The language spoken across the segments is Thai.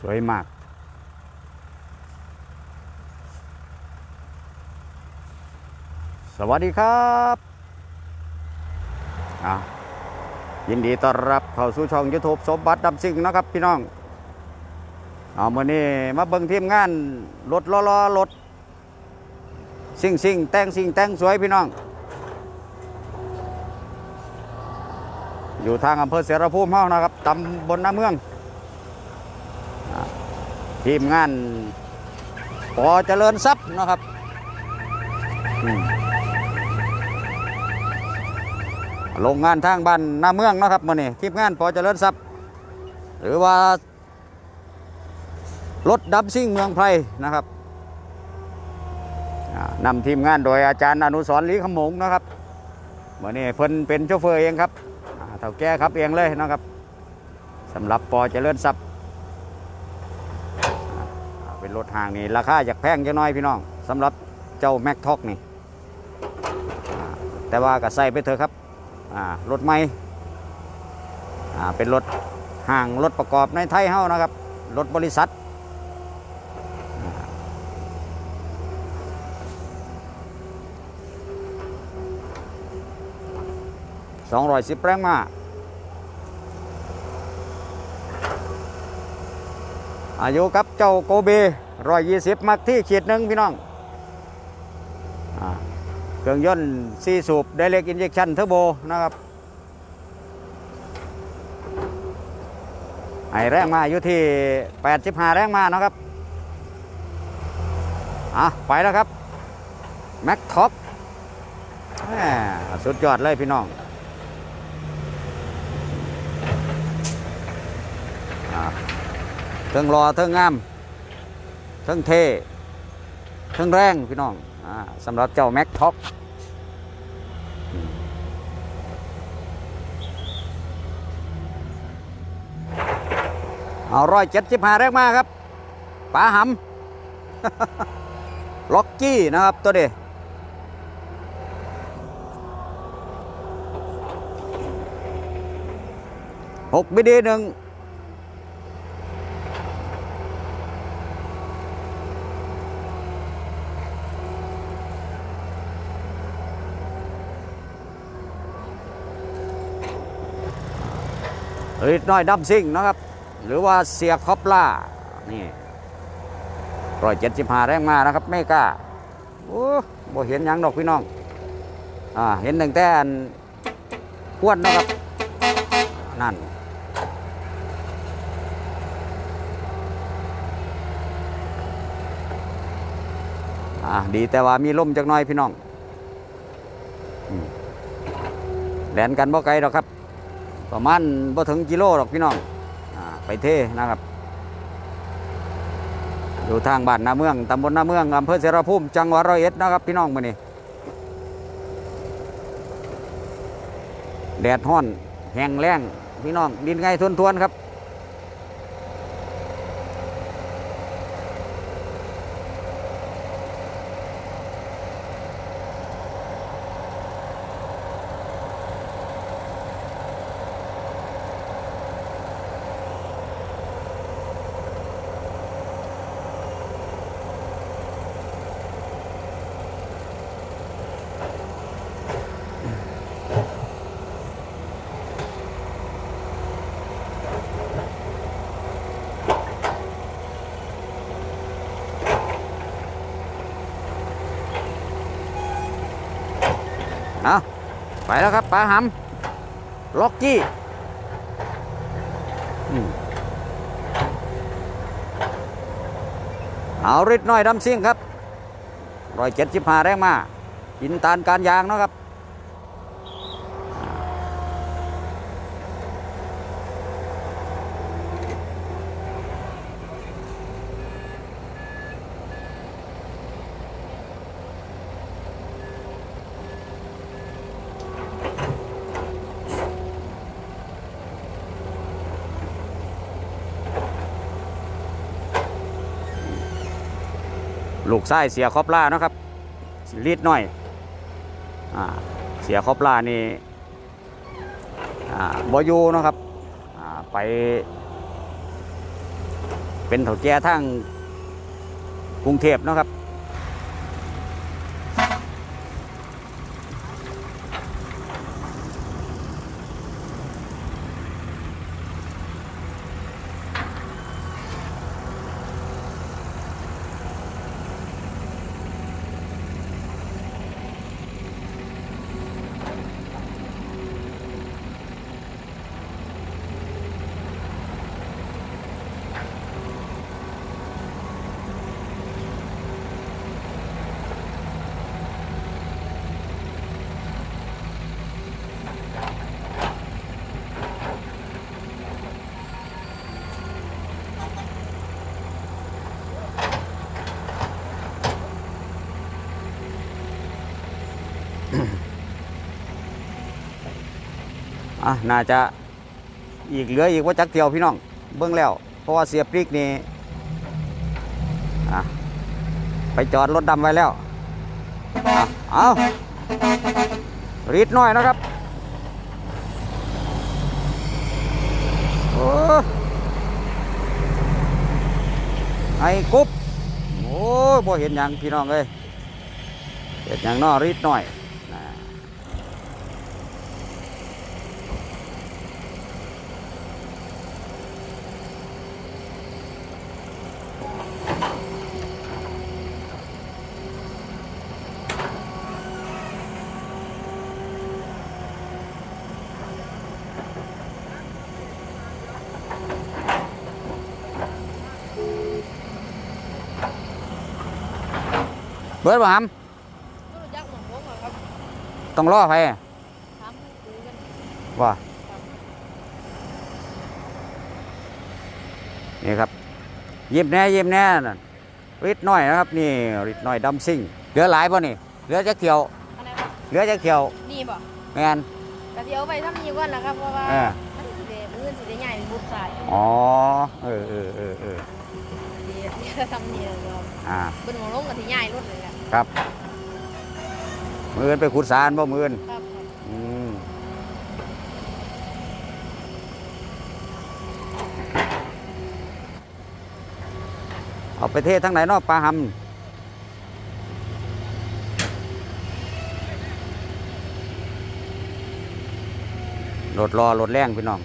สวยมาก สวัสดีครับยินดีต้อนรับเข้าสู่ช่อง YouTube สมบัติดำซิงนะครับพี่น้อง เอามื่อนี้มาเบิ่งทีมงานรถล้อๆรถซิ่งซิ่งแต่งซิ่งแต่งสวยพี่น้อง อยู่ทางอำเภอเสรภูมิเฮานะครับตำบลน้าเมือง ทีมงานปอเจริญทรัพย์นะครับโรงงานทางบ้านนาเมืองนะครับมื่อนี้ทีมงานปอเจริญทรัพย์ หรือว่ารถดับซิ่งเมืองไพรนะครับนำทีมงานโดยอาจารย์อนุสรลีขมงนะครับมื่อนี้เพิ่นเป็นโชเฟอร์เองครับเท่าแก่ครับเองเลยนะครับสำหรับปอเจริญทรัพย์ ถห่างนี่ราคาอยากแพงจะน้อยพี่น้องสำหรับเจ้าแม็กท็อกนี่แต่ว่าก็ใส่ไปเถอะครับรถใหม่เป็นรถห่างรถประกอบในไทยเฮานะครับรถบริษัทสองร้อยสิบแรงมาอายุกับเจ้าโกเบ ร้อยยี่สิบมักที่ขีดหนึ่งพี่น้องอเครื่องยนต์ซีสูบไดเ c กอินเจ t ชันเทอร์โบนะครับไอแรงมาอยู่ที่85แรงมานะครับอะไปแล้วครับแม็กท็อปสุดยอดเลยพี่น้องอ่าเทิงรอเทิงงาม ทิงเทเทิงแรงพี่น้องอสำหรับเจ้าแม็กท็อปเอาร้อยเจ็ดสิบห้าแรกมาครับป๋าหำล็อกกี้นะครับตัวเดีหกบิดีหนึ่ง ฤทธิ์น้อยดัมซิ่งนะครับ หรือว่าเสียคอปล่า นี่ร้อยเจ็ดสิบห้าแรงมานะครับไม่กล้าโอ้บ่เห็นยังดอกพี่น้อง อ่า เห็นตั้งแต่นขวดนะครับ นั่นอ่าดีแต่ว่ามีล่มจักน่อยพี่น้องอืมแล่นกันบ่ไกลดอกครับ ประมาณบ่ถึงกิโลหรอกพี่น้องไปเทนะครับอยู่ทางบ้านนาเมืองตำบลนาเมืองอำเภอเสรภูมิจังหวัดร้อยเอ็ดนะครับพี่น้องมื้อนี้แดดห้อนแห้งแล้งพี่น้องดินไงทวนทวนๆครับ เอาไปแล้วครับปลาหำล็อกกี้เอาริดน้อยดำซิ่งครับร้อยเจ็ดสิบห้าแรงมากินตานการยางเนาะครับ ลูกไส้เสียคอบล่านะครับรีดหน่อยอาเสียคอบล่านี่อ่าบอยูนะครับอ่าไป เป็นเถ่าแก่ทั้งกรุงเทพนะครับ อะน่าจะอีกเหลืออีกว่าจักเที่ยวพี่น้องเบิ่งแล้ว เพราะว่าเสียปริกนี่อะไปจอดรถดำไว้แล้วอะเอารีดหน่อยนะครับโอ้ไอ้กุ๊บโอ้บ่เห็นหยังพี่น้องเอ้ยเห็นหยังน้อรีดหน่อย เบิดบ่หรู้จักหลวงพ่อเหรอครับำต้องรอไปถามผู้คุยกันว่านี่ครับยิ้มแน่ยิ้มแน่นั่นริดน้อยนะครับ นี่ริดน้อยดำซิ่งเหลือหลายป่ะนี่เหลือจักเขียวอะไรวะเหลือจักเขียวนี่บ่แมนกะสิเอาไปทำนี่ก่อนนะครับเพราะว่าเออมันสิได้มื้ออนสิได้ใหญ่เป็นบุญศาสตร์อ๋อเออเออเออเออสิสิทำนี่แล้วอ่าเบิ่นของลงก็สิใหญ่รถเลยอะ ครับ มือนไปขุดสารบ่มือนครับอืมเอาไปเทศทั้งไหนเนอกปลาหำรถรอรถแรงพี่น้อง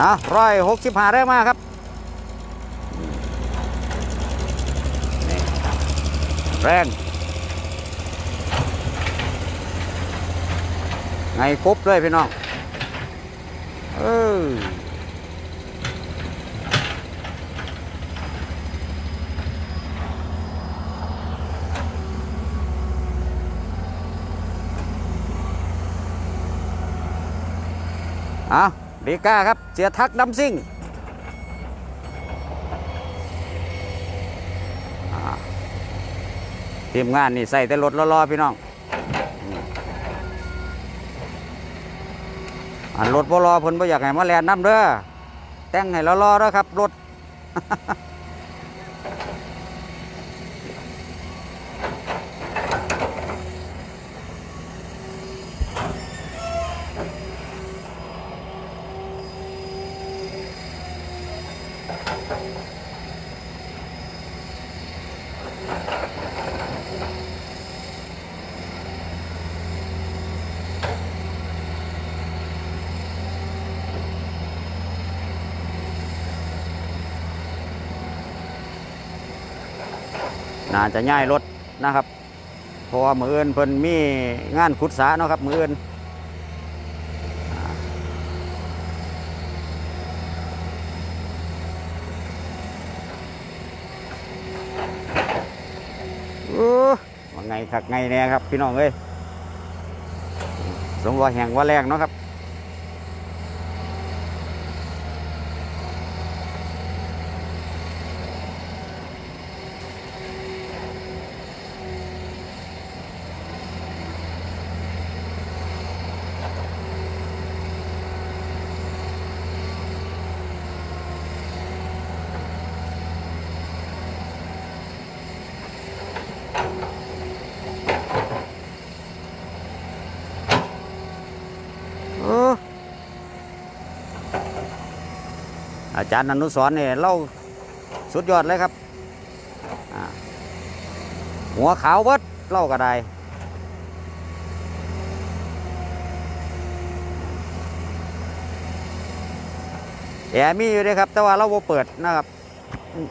อะร้อยหกสิบห้าได้มาครับแรงไงครบเลยพี่น้อง เออเอาดีก้าครับ เสียทักดำซิ่งทีมงานนี่ใส่แต่รถล้อๆพี่น้องอันรถบ่รอเพิ่นบ่อยากให้มาแล่นน้ำเด้อแต่งให้ล้อๆเด้อครับรถ น่าจะย้ายรถนะครับ เพราะว่ามืออื่นเพิ่นมีงานขุดสาเนาะครับ มืออื่น งขักไงแน่ครับ พี่น้องเอ้ยสมว่าแห่งว่าแรงเนาะครับ อาจารย์อนุสรเนี่ยเล่าสุดยอดเลยครับ หัวขาวเบิดเล่าก็ได้แอร์มีอยู่เด้ครับ แต่ว่าเราบ่เปิดนะครับอืม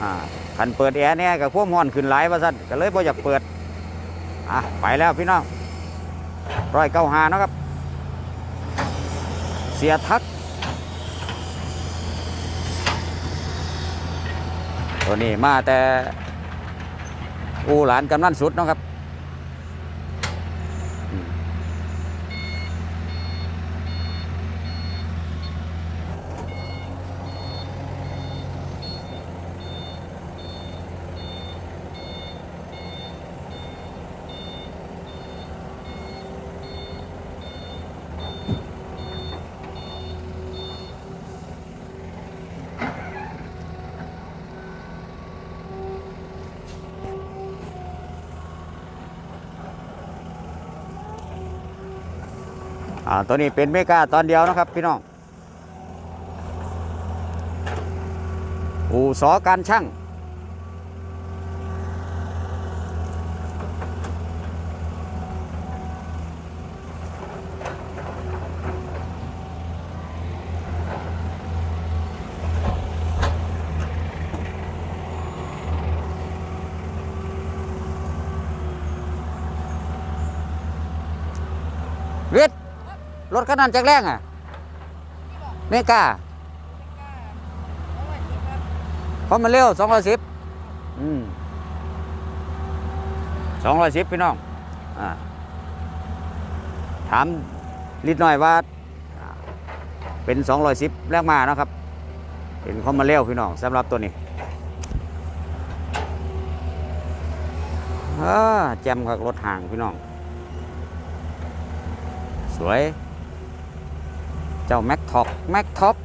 อ่าคันเปิดแอร์เนี่ยกับพวกมอนขึ้นหลายว่าสั่นก็เลยบ่อยากเปิด อะ ไปแล้วพี่น้องร้อยเก้าหานะครับ สียทัก ตัวนี้มาแต่อูหลานกำนันสุดนะครับ อ่าตัวนี้เป็นเมกาตอนเดียวนะครับพี่น้อง อู่สอการช่าง รถขนาดจากแรงอะเมกาเพราะมันเร็วสองร้อยสิบอืมสองร้อยสิบพี่น้องอ่าถามนิดหน่อยว่า เป็นสองร้อยสิบแรงมานะครับ เป็นความมาเร็วพี่น้องสำหรับตัวนี้แจมกับรถห่างพี่น้อง สวย เจ้าแม็กท็อปแม็กท็อป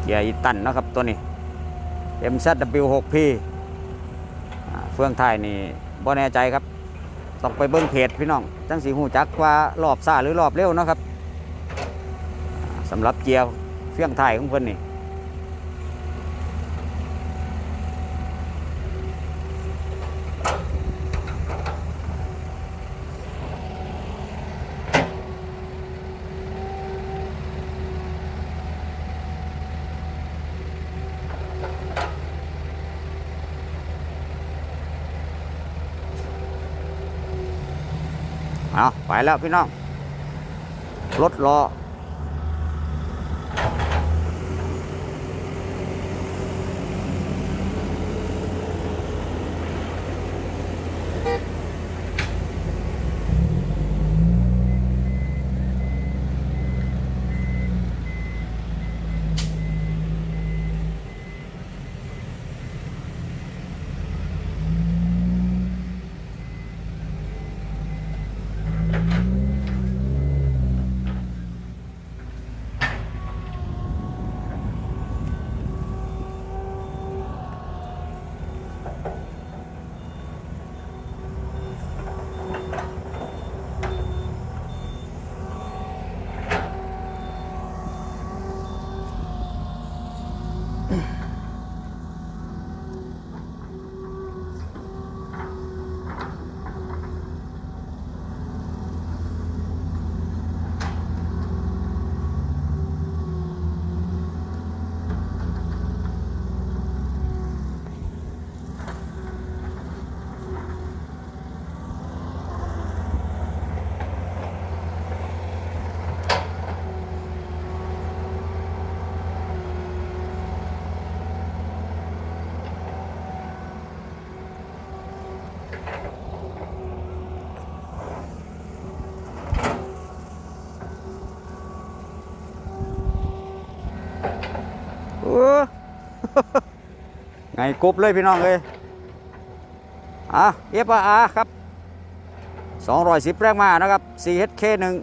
เกียร์อีตันนะครับตัวนี้ MZW6P อ่าเฟืองไทยนี่บ่แน่ใจครับ ต้องไปเบิ้งเพจพี่น้องจังสีหูจักว่ารอบซ่าหรือรอบเร็วนะครับสำหรับเกียร์เฟืองไทยของเพิ่นนี่ เอาไปแล้วพี่น้องรถรอ ไงกรุบเลยพี่น้องเลยอะเอฟอาร์ครับ 210 แรงมานะครับ CHK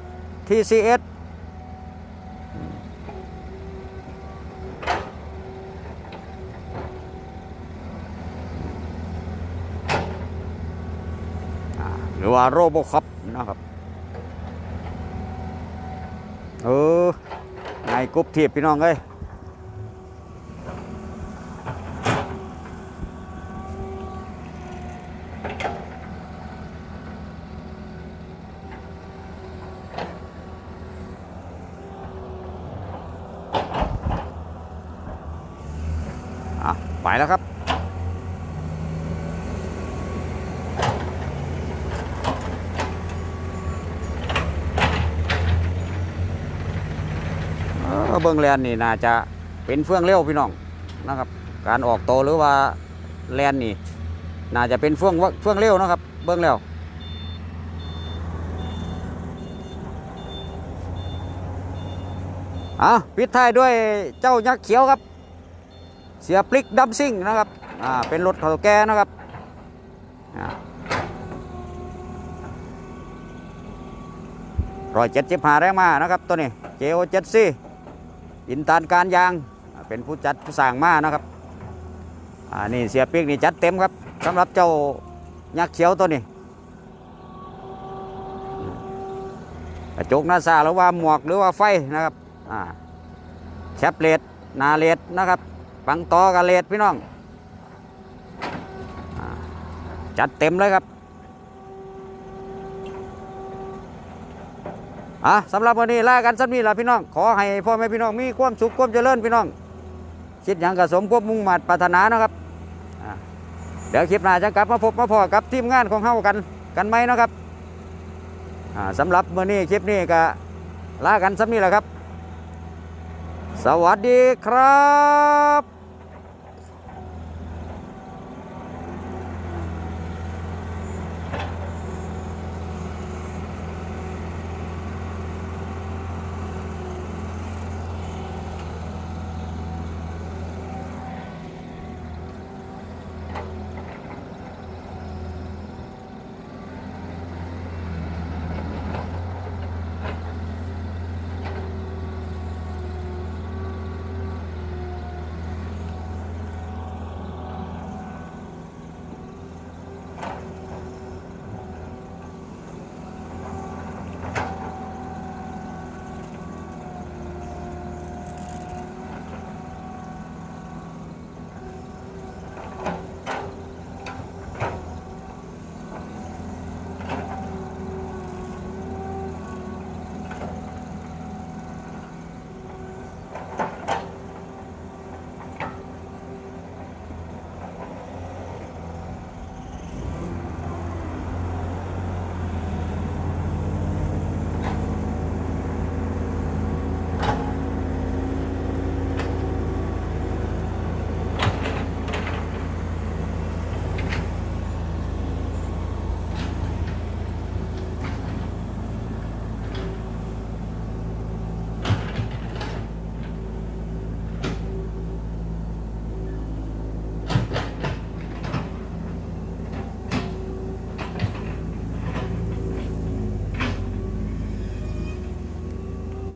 1 TCS อ่าหรือว่าโรบคอปนะครับ เออไงกรุบทีบพี่น้องเอ้ย อะไปแล้วครับ เออเบิ้งแลนนี่น่าจะเป็นเฟื่องเร็วพี่น้องนะครับ การออกโตหรือว่าแลนนี่ น่าจะเป็นเฟื่องวะเฟื่องเร็วนะครับ เบิ้งแล้วอะปิดท้ายด้วยเจ้ายักษ์เขียวครับ เสียปลิกดัมซิ่งนะครับอ่าเป็นรถเขาแก่นะครับร้อยเจ็ดสิบห้าแรงมานะครับตัวนี้เจโอเจ็ดซี่ อินตานการยางเป็นผู้จัดผู้สร้างมานะครับอ่านี่เสียเปลิกนี่จัดเต็มครับสำหรับเจ้ายักษ์เขียวตัวนี้กระจกหน้าซาหรือว่าหมวกหรือว่าไฟนะครับอ่าแชปเลดนาเลดนะครับปังตอกับเลดพี่น้องอจัดเต็มเลยครับ อะสำหรับวันนี้ลากันสักนี้ละพี่น้อง ขอให้พ่อแม่พี่น้องมีความสุขความเจริญพี่น้อง คิดอย่างกระสมความมุ่งมั่นปรารถนานะครับเดี๋ยวคลิปหน้าจะกลับมาพบมาพอกับทีมงานของเฮากันกันไหมนะครับอ่าสำหรับวันนี้คลิปนี้ก็ลากันสักนี้แหละครับ สวัสดีครับ